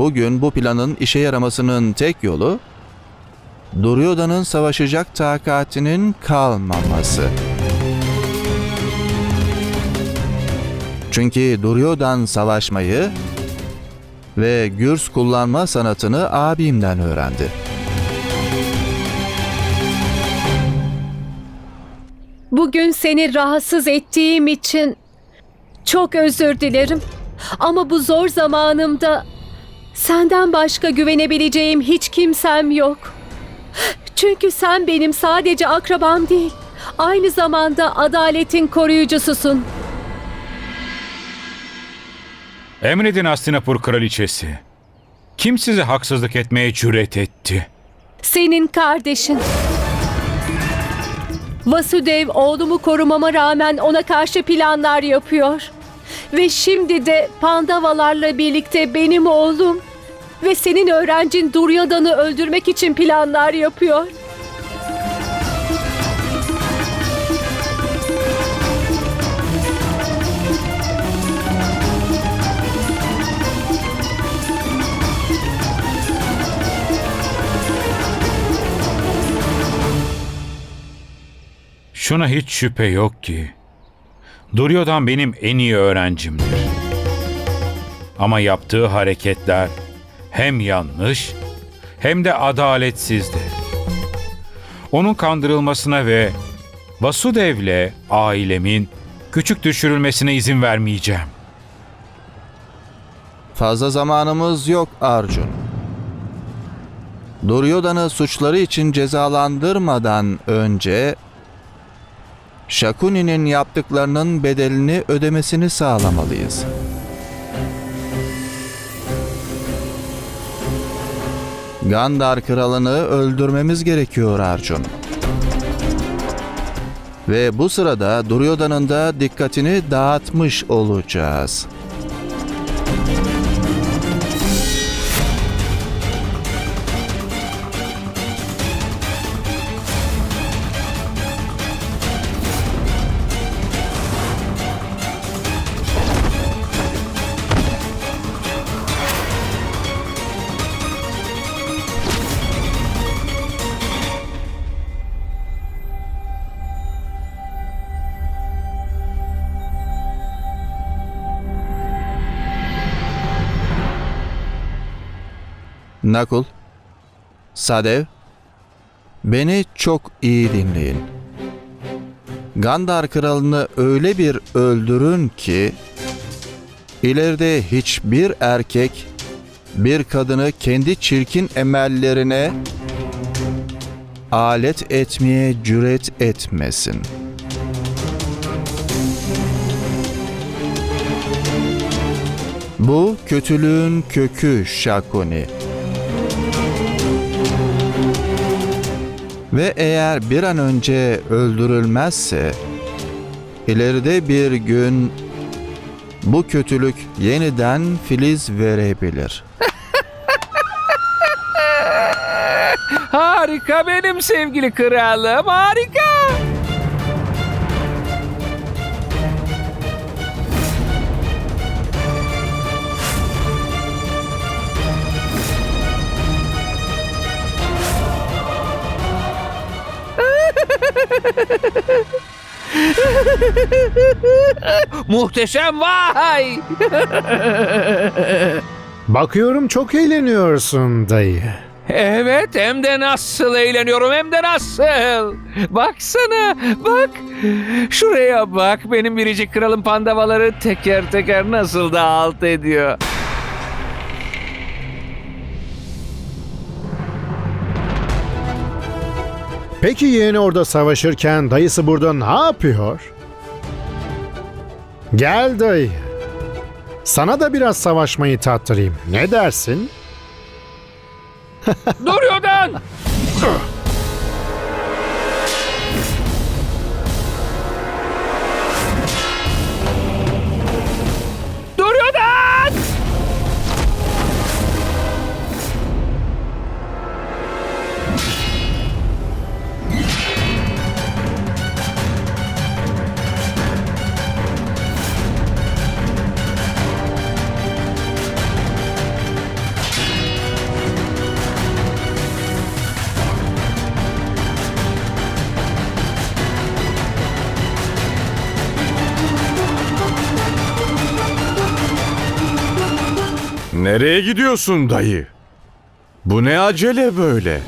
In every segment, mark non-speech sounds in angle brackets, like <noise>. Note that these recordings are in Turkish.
bugün bu planın işe yaramasının tek yolu Duryodhan'ın savaşacak takatinin kalmaması. Çünkü Duryodhan savaşmayı ve gürs kullanma sanatını abimden öğrendi. Bugün seni rahatsız ettiğim için çok özür dilerim. Ama bu zor zamanımda senden başka güvenebileceğim hiç kimsem yok. Çünkü sen benim sadece akrabam değil, aynı zamanda adaletin koruyucususun. Emredin Astinapur kraliçesi. Kim size haksızlık etmeye cüret etti? Senin kardeşin. Vasudev oğlumu korumama rağmen ona karşı planlar yapıyor. Ve şimdi de Pandavalarla birlikte benim oğlum ve senin öğrencin Duryodhan'ı öldürmek için planlar yapıyor. Şuna hiç şüphe yok ki. Duryodhan benim en iyi öğrencimdir. Ama yaptığı hareketler hem yanlış hem de adaletsizdi. Onun kandırılmasına ve Vasudev'le ailemin küçük düşürülmesine izin vermeyeceğim. Fazla zamanımız yok Arjun. Duryodhan'ı suçları için cezalandırmadan önce Shakuni'nin yaptıklarının bedelini ödemesini sağlamalıyız. Gandhar kralını öldürmemiz gerekiyor Arjun. Ve bu sırada Duryodhan'ın da dikkatini dağıtmış olacağız. Nakul, Sadev, beni çok iyi dinleyin. Gandhar kralını öyle bir öldürün ki ileride hiçbir erkek bir kadını kendi çirkin emellerine alet etmeye cüret etmesin. Bu kötülüğün kökü Şakuni. Ve eğer bir an önce öldürülmezse ileride bir gün bu kötülük yeniden filiz verebilir. <laughs> Harika benim sevgili kralım, harika. Muhteşem vay! Bakıyorum çok eğleniyorsun dayı. Evet hem de nasıl eğleniyorum hem de nasıl. Baksana bak. Şuraya bak benim biricik kralım pandavaları teker teker nasıl da alt ediyor. Peki yeğeni orada savaşırken dayısı burada ne yapıyor? Gel dayı. Sana da biraz savaşmayı tattırayım. Ne dersin? Duryodhan! Duryodhan! <laughs> Nereye gidiyorsun dayı? Bu ne acele böyle?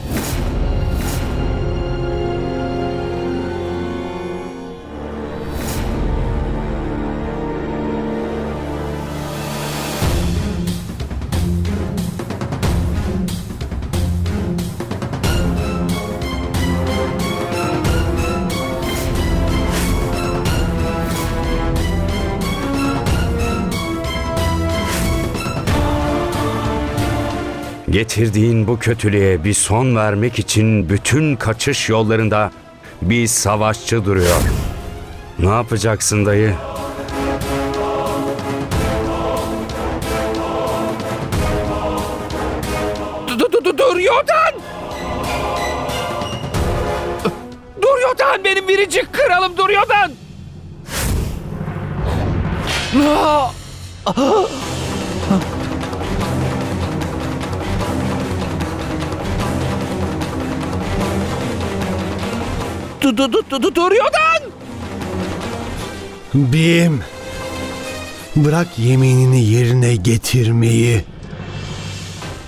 Getirdiğin bu kötülüğe bir son vermek için bütün kaçış yollarında bir savaşçı duruyor. Ne yapacaksın dayı? Bim. Bırak yeminini yerine getirmeyi.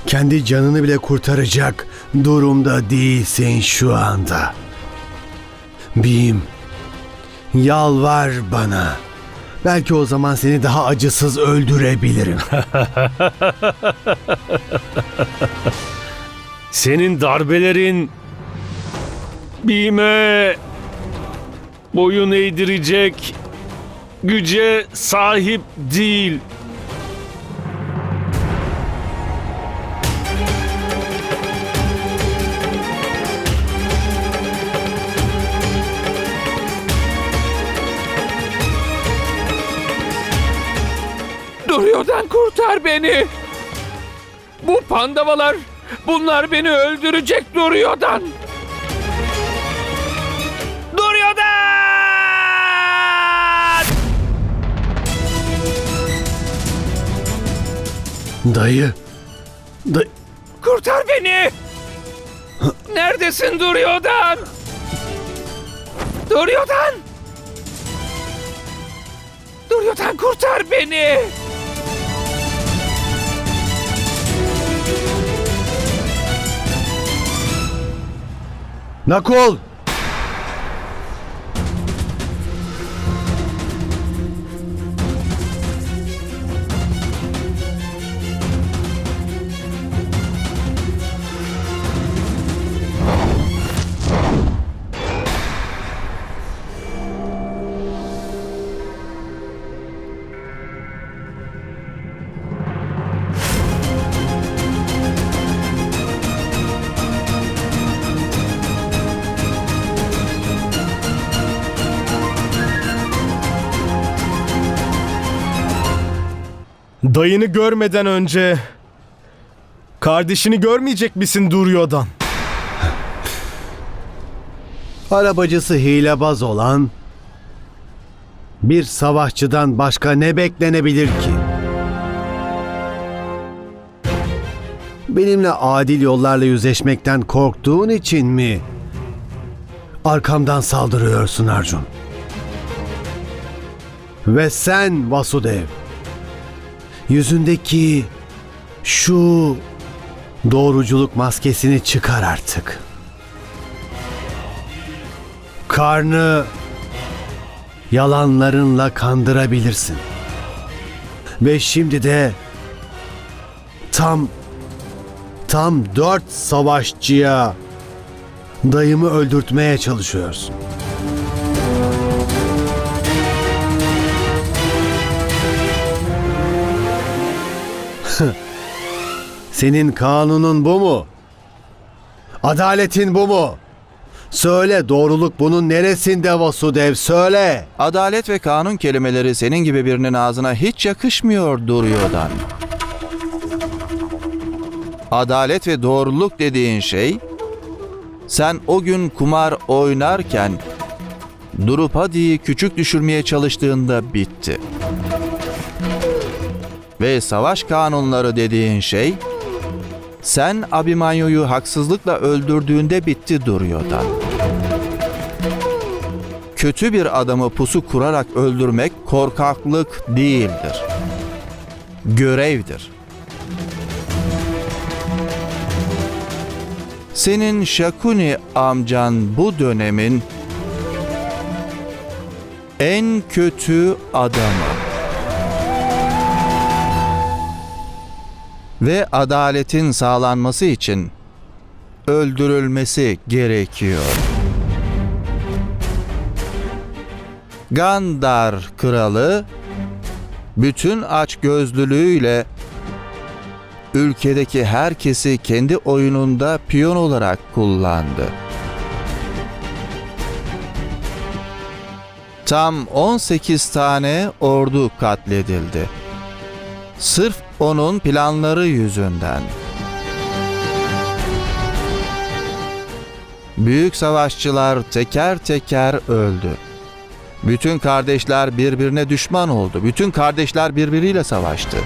Kendi canını bile kurtaracak durumda değilsin şu anda. Bim. Yalvar bana. Belki o zaman seni daha acısız öldürebilirim. <laughs> Senin darbelerin Bime boyun eğdirecek güce sahip değil. Duryodhan kurtar beni! Bu pandavalar, bunlar beni öldürecek Duryodhan! Dayı. Dayı. Kurtar beni! Neredesin Duryodhan? Duryodhan! Duryodhan kurtar beni! Nakol. Dayını görmeden önce kardeşini görmeyecek misin Duryodhan? Arabacısı hilebaz olan bir savaşçıdan başka ne beklenebilir ki? Benimle adil yollarla yüzleşmekten korktuğun için mi arkamdan saldırıyorsun Arjun? Ve sen Vasudev, yüzündeki şu doğruculuk maskesini çıkar artık. Karnı yalanlarınla kandırabilirsin. Ve şimdi de tam tam dört savaşçıya dayımı öldürtmeye çalışıyorsun. Senin kanunun bu mu? Adaletin bu mu? Söyle doğruluk bunun neresinde Vasudev söyle. Adalet ve kanun kelimeleri senin gibi birinin ağzına hiç yakışmıyor Duryodhan. Adalet ve doğruluk dediğin şey, sen o gün kumar oynarken Drupadi'yi küçük düşürmeye çalıştığında bitti. Ve savaş kanunları dediğin şey, sen Abimanyo'yu haksızlıkla öldürdüğünde bitti Duryodhan. Kötü bir adamı pusu kurarak öldürmek korkaklık değildir. Görevdir. Senin Şakuni amcan bu dönemin en kötü adamı. Ve adaletin sağlanması için öldürülmesi gerekiyor. Gandar kralı bütün açgözlülüğüyle ülkedeki herkesi kendi oyununda piyon olarak kullandı. Tam 18 tane ordu katledildi. Sırf onun planları yüzünden. Büyük savaşçılar teker teker öldü. Bütün kardeşler birbirine düşman oldu. Bütün kardeşler birbiriyle savaştı.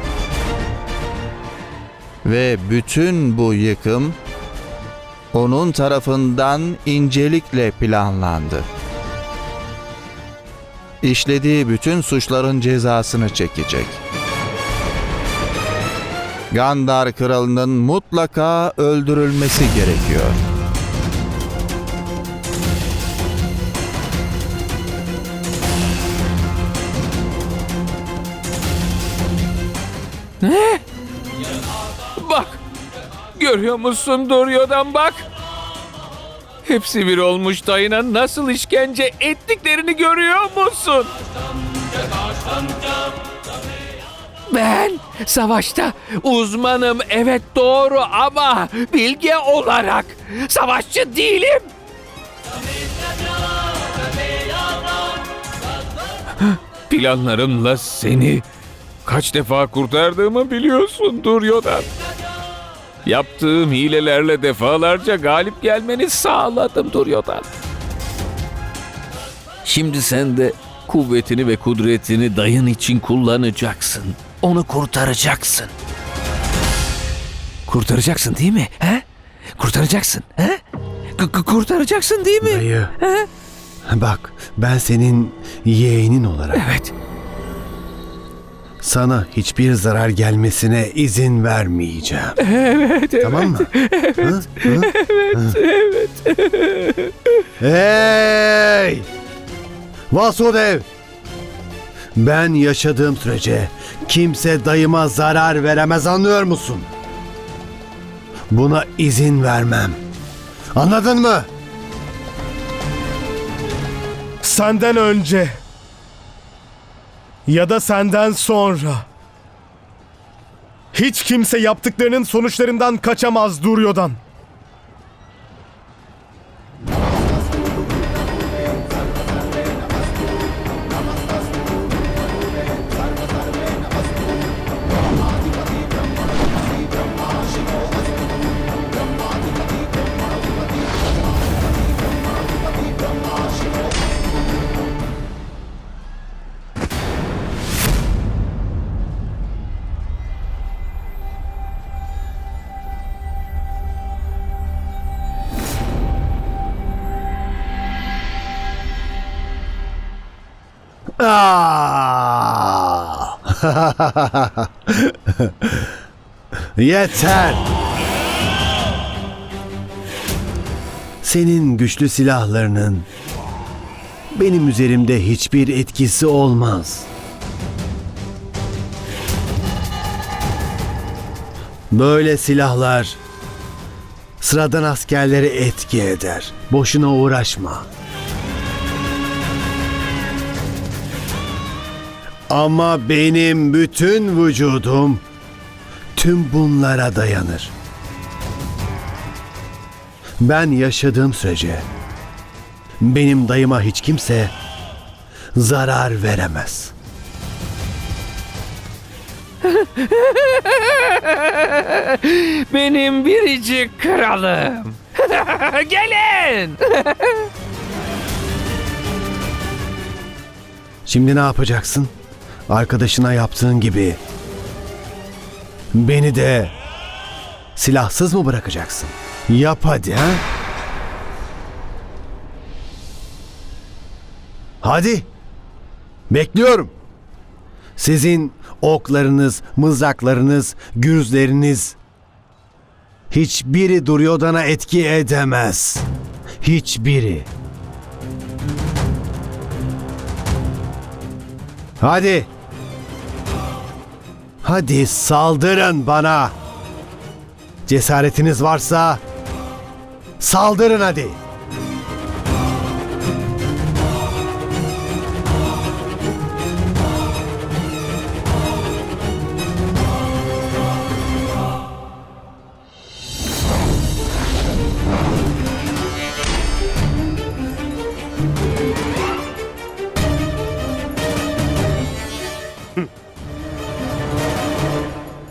Ve bütün bu yıkım onun tarafından incelikle planlandı. İşlediği bütün suçların cezasını çekecek. Gandar kralının mutlaka öldürülmesi gerekiyor. Bak. Görüyor musun Duryodhan bak. Hepsi bir olmuş dayına nasıl işkence ettiklerini görüyor musun? Ben savaşta uzmanım evet doğru ama bilge olarak savaşçı değilim. Planlarımla seni kaç defa kurtardığımı biliyorsun Duryodhan. Yaptığım hilelerle defalarca galip gelmeni sağladım Duryodhan. Şimdi sen de kuvvetini ve kudretini dayın için kullanacaksın. Onu kurtaracaksın. Kurtaracaksın değil mi? He? Kurtaracaksın. He? K- k- kurtaracaksın değil mi? Dayı. Bak ben senin yeğenin olarak Evet. sana hiçbir zarar gelmesine izin vermeyeceğim. Evet, evet. Tamam mı? Evet, evet, evet. Hey! Vasudev! Ben yaşadığım sürece kimse dayıma zarar veremez anlıyor musun? Buna izin vermem. Anladın mı? Senden önce ya da senden sonra hiç kimse yaptıklarının sonuçlarından kaçamaz Duryodhan. <laughs> Yeter. Senin güçlü silahlarının benim üzerimde hiçbir etkisi olmaz. Böyle silahlar sıradan askerleri etki eder. Boşuna uğraşma. Ama benim bütün vücudum tüm bunlara dayanır. Ben yaşadığım sürece benim dayıma hiç kimse zarar veremez. <laughs> Benim biricik kralım. <laughs> Gelin. Şimdi ne yapacaksın? Arkadaşına yaptığın gibi beni de silahsız mı bırakacaksın? Yap hadi ha? Hadi. Bekliyorum. Sizin oklarınız, mızraklarınız, gürzleriniz Hiçbiri Duryodhan'a etki edemez. Hiçbiri. Hadi. Hadi saldırın bana. Cesaretiniz varsa saldırın hadi.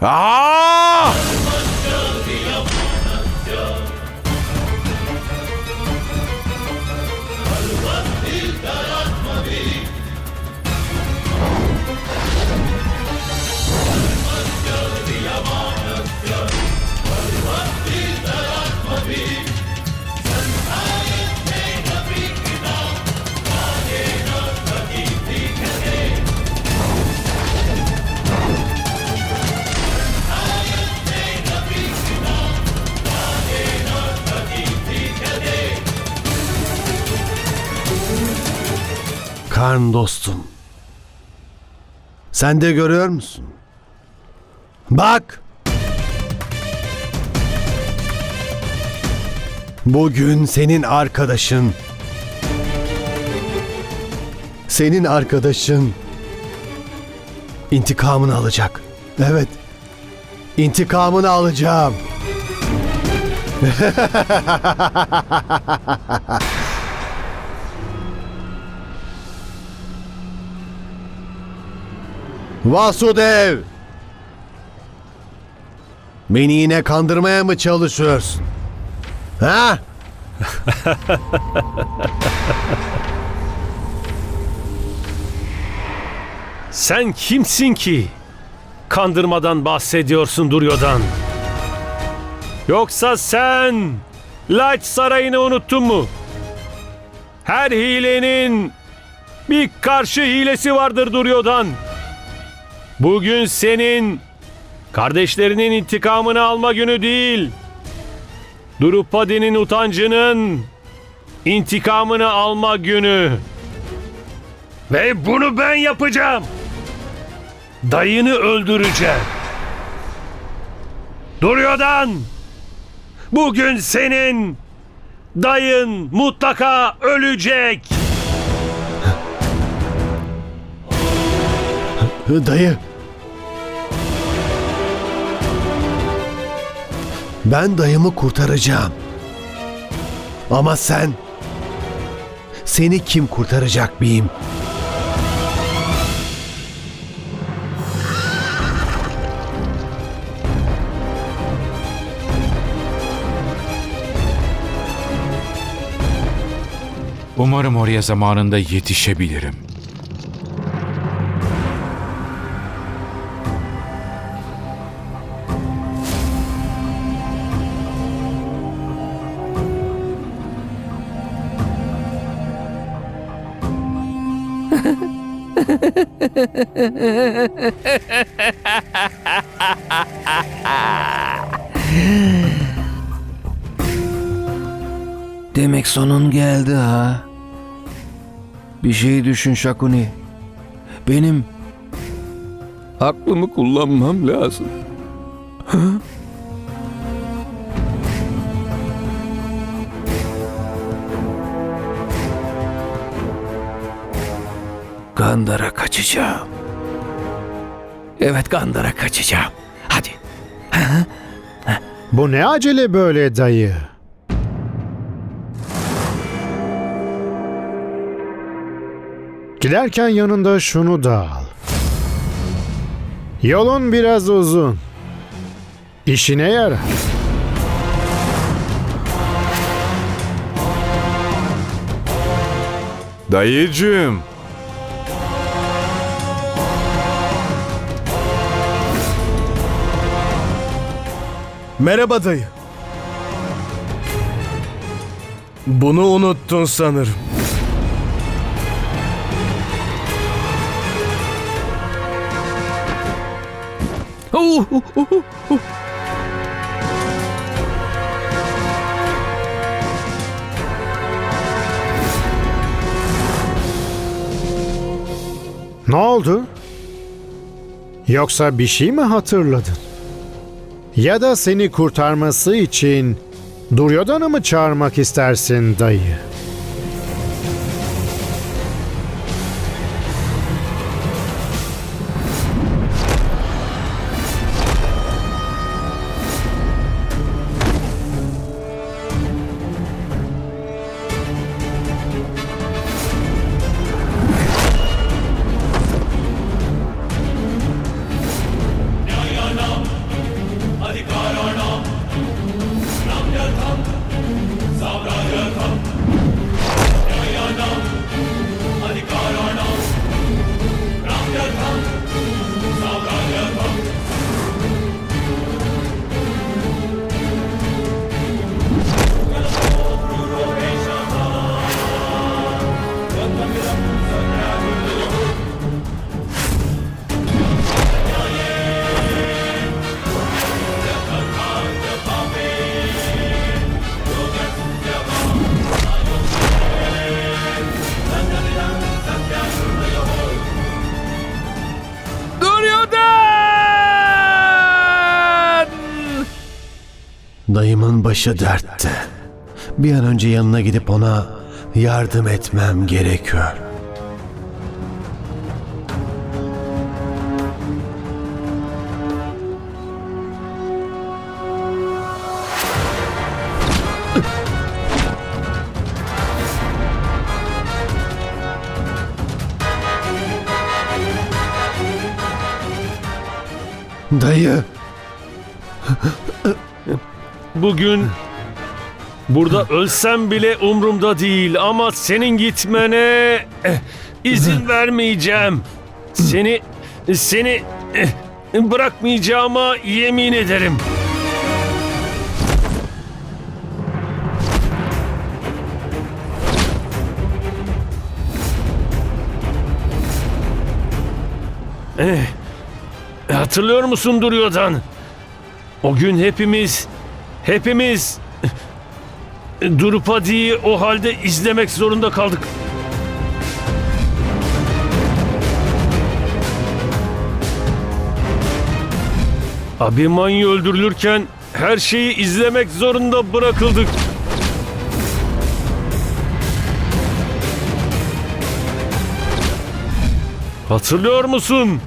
Ah! Sen de görüyor musun? Bak. Bugün senin arkadaşın senin arkadaşın intikamını alacak. Evet. İntikamını alacağım. <laughs> Vasudev! Beni yine kandırmaya mı çalışıyorsun? Ha? <laughs> Sen kimsin ki? Kandırmadan bahsediyorsun Duryodhan. Yoksa sen Light Sarayı'nı unuttun mu? Her hilenin bir karşı hilesi vardır Duryodhan. Bugün senin kardeşlerinin intikamını alma günü değil. Drupadi'nin utancının intikamını alma günü. Ve bunu ben yapacağım. Dayını öldüreceğim. Duryodhan! Bugün senin dayın mutlaka ölecek. Dayı. Ben dayımı kurtaracağım. Ama sen... Seni kim kurtaracak beyim? Umarım oraya zamanında yetişebilirim. <laughs> Demek sonun geldi ha. Bir şey düşün Şakuni. Benim aklımı kullanmam lazım. Gandara kaçacağım. Evet Gandara kaçacağım. Hadi. Bu ne acele böyle dayı? Giderken yanında şunu da al. Yolun biraz uzun. İşine yarar. Dayıcığım. Merhaba dayı. Bunu unuttun sanırım. Oh, oh, oh, oh. Ne oldu? Yoksa bir şey mi hatırladın? Ya da seni kurtarması için Duryodhan'ı mı çağırmak istersin dayı? Dayımın başı dertte. Bir an önce yanına gidip ona yardım etmem gerekiyor. Dayı, Bugün burada ölsem bile umrumda değil ama senin gitmene izin vermeyeceğim. Seni seni eh, bırakmayacağıma yemin ederim. Eh, hatırlıyor musun Duryodhan? O gün hepimiz, hepimiz Drupadi'yi o halde izlemek zorunda kaldık. Abimanyu öldürülürken her şeyi izlemek zorunda bırakıldık. Hatırlıyor musun?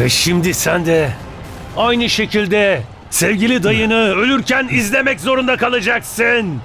Ve şimdi sen de aynı şekilde sevgili dayını ölürken izlemek zorunda kalacaksın.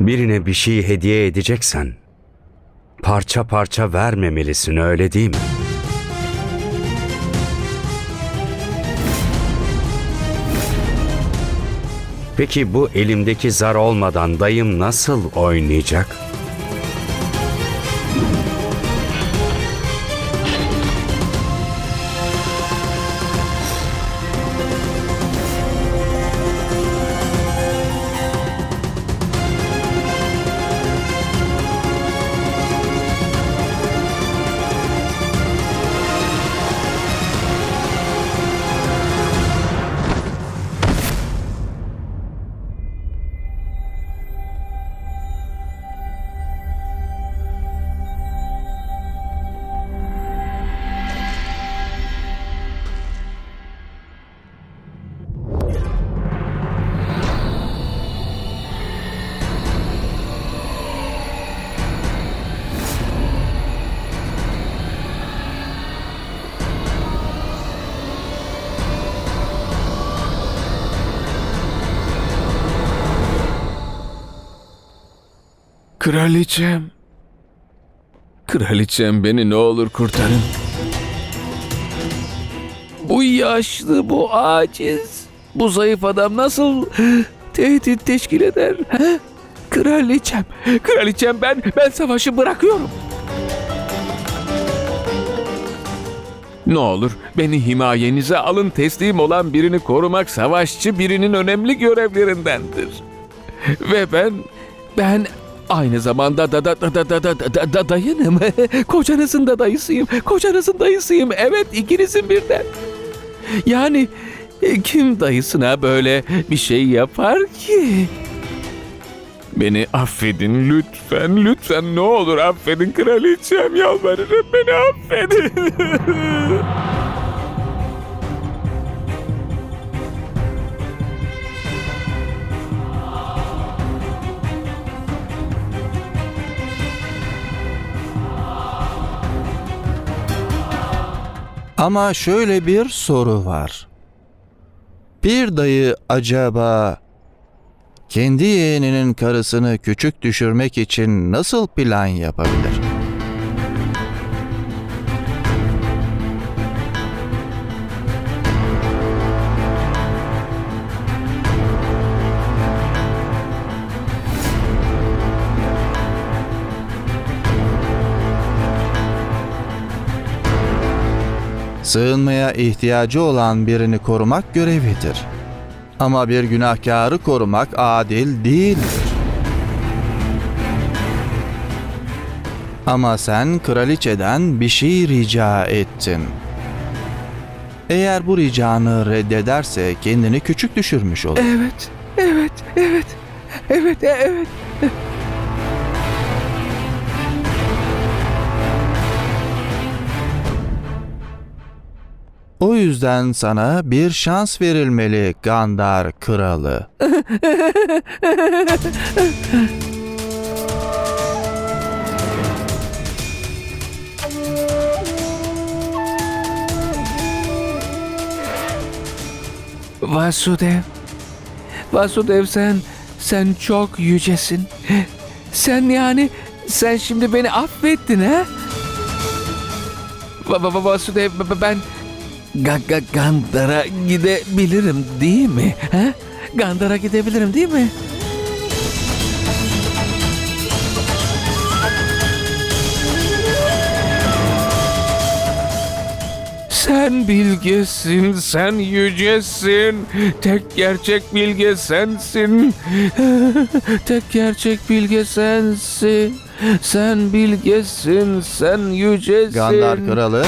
Birine bir şey hediye edeceksen parça parça vermemelisin öyle değil mi? Peki bu elimdeki zar olmadan dayım nasıl oynayacak? Kraliçem. Kraliçem beni ne olur kurtarın. Bu yaşlı, bu aciz, bu zayıf adam nasıl tehdit teşkil eder? He? Kraliçem, kraliçem ben, ben savaşı bırakıyorum. Ne olur beni himayenize alın teslim olan birini korumak savaşçı birinin önemli görevlerindendir. Ve ben, ben aynı zamanda da da da da da da da, da dayınım. <laughs> Kocanızın da dayısıyım. Kocanızın dayısıyım. Evet ikinizin birden. Yani e, kim dayısına böyle bir şey yapar ki? Beni affedin lütfen, lütfen ne olur affedin kraliçem yalvarırım beni affedin. <laughs> Ama şöyle bir soru var. Bir dayı acaba kendi yeğeninin karısını küçük düşürmek için nasıl plan yapabilir? Sığınmaya ihtiyacı olan birini korumak görevidir. Ama bir günahkarı korumak adil değildir. Ama sen kraliçeden bir şey rica ettin. Eğer bu ricanı reddederse kendini küçük düşürmüş olur. evet, evet, evet, evet, evet. O yüzden sana bir şans verilmeli Gandar kralı. <laughs> Vasudev. Vasudev sen, sen çok yücesin. Sen yani, sen şimdi beni affettin ha? Va- va- va- Vasudev ben Ga- Ga- Gandhar'a gidebilirim değil mi? Ha? Gandhar'a gidebilirim değil mi? Sen bilgesin, sen yücesin. Tek gerçek bilge sensin. <laughs> Tek gerçek bilge sensin. Sen bilgesin, sen yücesin. Gandar kralı.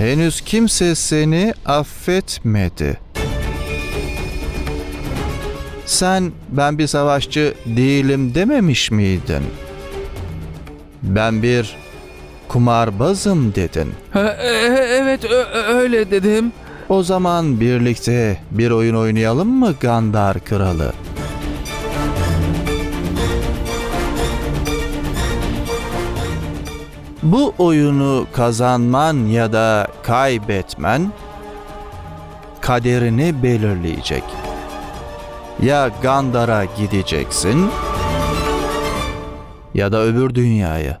Henüz kimse seni affetmedi. Sen ben bir savaşçı değilim dememiş miydin? Ben bir kumarbazım dedin. E- e- evet öyle dedim. O zaman birlikte bir oyun oynayalım mı Gandar kralı? Bu oyunu kazanman ya da kaybetmen kaderini belirleyecek. Ya Gandar'a gideceksin ya da öbür dünyaya.